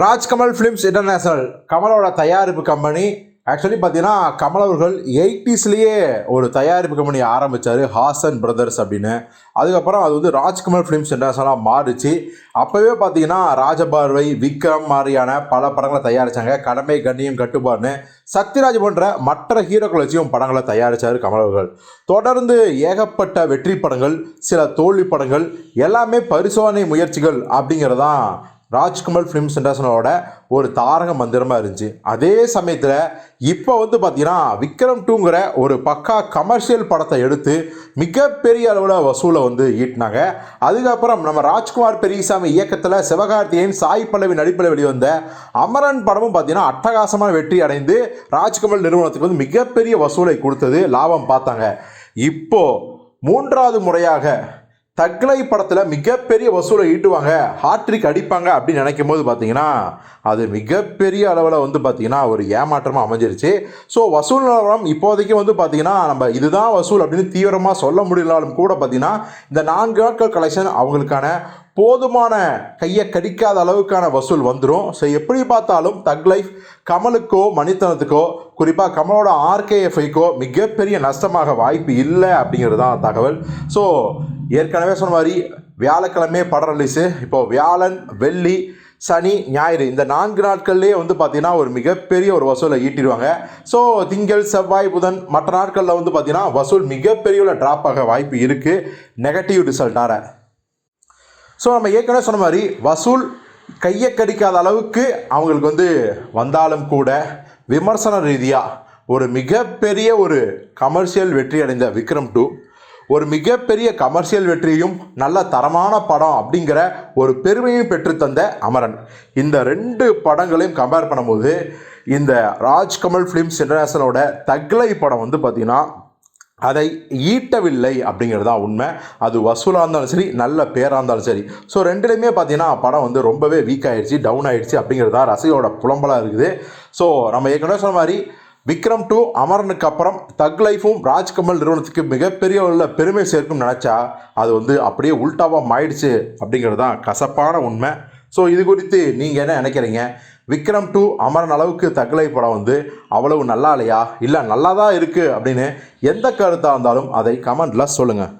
Rajkamal films international கமலோட தயாரிப்பு company actually பார்த்தீங்கன்னா கமல் அவர்கள் எயிட்டிஸ்லேயே ஒரு தயாரிப்பு கம்பெனி ஆரம்பித்தார் ஹாசன் பிரதர்ஸ் அப்படின்னு. அதுக்கப்புறம் அது வந்து ராஜ்கமல் ஃபிலிம்ஸ் இன்டர்நேஷனலாக மாறுச்சு. அப்போவே பார்த்தீங்கன்னா ராஜபார்வை விக்ரம் மாதிரியான பல படங்களை தயாரித்தாங்க கடமை கண்ணியம் கட்டுப்பாடுன்னு சத்யராஜ் போன்ற மற்ற ஹீரோக்கள் வச்சும் படங்களை தயாரித்தார் கமல் அவர்கள். தொடர்ந்து ஏகப்பட்ட வெற்றி படங்கள் சில தோல்வி படங்கள் எல்லாமே பரிசோதனை முயற்சிகள் அப்படிங்கிறதான் ராஜ்குமல் ஃபிலிம்ஸ் இன்டர்நேஷனலோட ஒரு தாரக மந்திரமாக இருந்துச்சு. அதே சமயத்தில் இப்போ வந்து பார்த்தீங்கன்னா விக்ரம் டூங்கிற ஒரு பக்கா கமர்ஷியல் படத்தை எடுத்து மிகப்பெரிய அளவில் வசூலை வந்து ஈட்டினாங்க. அதுக்கப்புறம் நம்ம ராஜ்குமார் பெரியசாமி இயக்கத்தில் சிவகார்த்திகேயன் சாய் பல்லவி நடிப்பில் வெளிவந்த அமரன் படமும் பார்த்தீங்கன்னா அட்டகாசமான வெற்றி அடைந்து ராஜ்கமல் நிறுவனத்துக்கு வந்து மிகப்பெரிய வசூலை கொடுத்தது லாபம் பார்த்தாங்க. இப்போ மூன்றாவது முறையாக தக்லை படத்தில் மிகப்பெரிய வசூலை ஈட்டுவாங்க. ஹாட்ரிக் அடிப்பாங்க அப்படின்னு நினைக்கும் போது பார்த்தீங்கன்னா அது மிகப்பெரிய அளவில் வந்து பார்த்தீங்கன்னா ஒரு ஏமாற்றமாக அமைஞ்சிருச்சு. ஸோ வசூல் நிலவரம் இப்போதைக்கு வந்து பார்த்தீங்கன்னா நம்ம இதுதான் வசூல் அப்படின்னு தீவிரமாக சொல்ல முடியலாலும் கூட பார்த்தீங்கன்னா இந்த நான்கு நாட்கள் கலெக்ஷன் அவங்களுக்கான போதுமான கையை கடிக்காத அளவுக்கான வசூல் வந்துடும் ஸோ எப்படி பார்த்தாலும் தக் லைஃப் கமலுக்கோ மணித்தனத்துக்கோ குறிப்பாக கமலோட ஆர்கேஎஃப்ஐக்கோ மிகப்பெரிய நஷ்டமாக வாய்ப்பு இல்லை அப்படிங்கிறது தான் தகவல். ஸோ ஏற்கனவே சொன்ன மாதிரி வியாழக்கிழமை படம் ரிலீஸு இப்போது வியாழன் வெள்ளி சனி ஞாயிறு இந்த நான்கு நாட்கள்லேயே வந்து பார்த்தீங்கன்னா ஒரு மிகப்பெரிய ஒரு வசூலை ஈட்டிடுவாங்க. ஸோ திங்கள் செவ்வாய் புதன் மற்ற நாட்களில் வந்து பார்த்தீங்கன்னா வசூல் மிகப்பெரிய ட்ராப் ஆக வாய்ப்பு இருக்குது நெகட்டிவ் ரிசல்ட்டார ஸோ நம்ம ஏற்கனவே சொன்ன மாதிரி வசூல் கையை கடிக்காத அளவுக்கு அவங்களுக்கு வந்து வந்தாலும் கூட விமர்சன ரீதியாக ஒரு மிகப்பெரிய ஒரு கமர்ஷியல் வெற்றி அடைந்த விக்ரம் டூ ஒரு மிகப்பெரிய கமர்ஷியல் வெற்றியும் நல்ல தரமான படம் அப்படிங்கிற ஒரு பெருமையும் பெற்றுத்தந்த அமரன். இந்த ரெண்டு படங்களையும் கம்பேர் பண்ணும்போது இந்த ராஜ்கமல் ஃபிலிம்ஸ் இன்டர்நேஷனலோட தக்லை படம் வந்து பார்த்திங்கன்னா அதை ஈட்டவில்லை அப்படிங்கிறது தான் உண்மை. அது வசூலாக இருந்தாலும் சரி நல்ல பேராக இருந்தாலும் சரி. ஸோ ரெண்டுலேயுமே பார்த்தீங்கன்னா படம் வந்து ரொம்பவே வீக் ஆகிடுச்சு டவுன் ஆகிடுச்சு அப்படிங்கிறது தான் ரசிகோட புலம்பலாக இருக்குது. ஸோ நம்ம ஏற்கனவே சொன்ன மாதிரி விக்ரம் டூ அமரனுக்கு அப்புறம் தக் லைஃபும் ராஜ்கமல் நிறுவனத்துக்கு மிகப்பெரிய உள்ள பெருமை சேர்க்கும் நினச்சா அது வந்து அப்படியே உல்டாவாக மாயிடுச்சு அப்படிங்கிறது தான் கசப்பான உண்மை. ஸோ இது குறித்து நீங்கள் என்ன நினைக்கிறீங்க? விக்ரம் டூ அமரன் அளவுக்கு தக்கலை படம் வந்து அவ்வளவு நல்லா இல்லையா இல்லை நல்லா தான் இருக்குது அப்படின்னு எந்த கருத்தாக இருந்தாலும் அதை கமெண்டில் சொல்லுங்கள்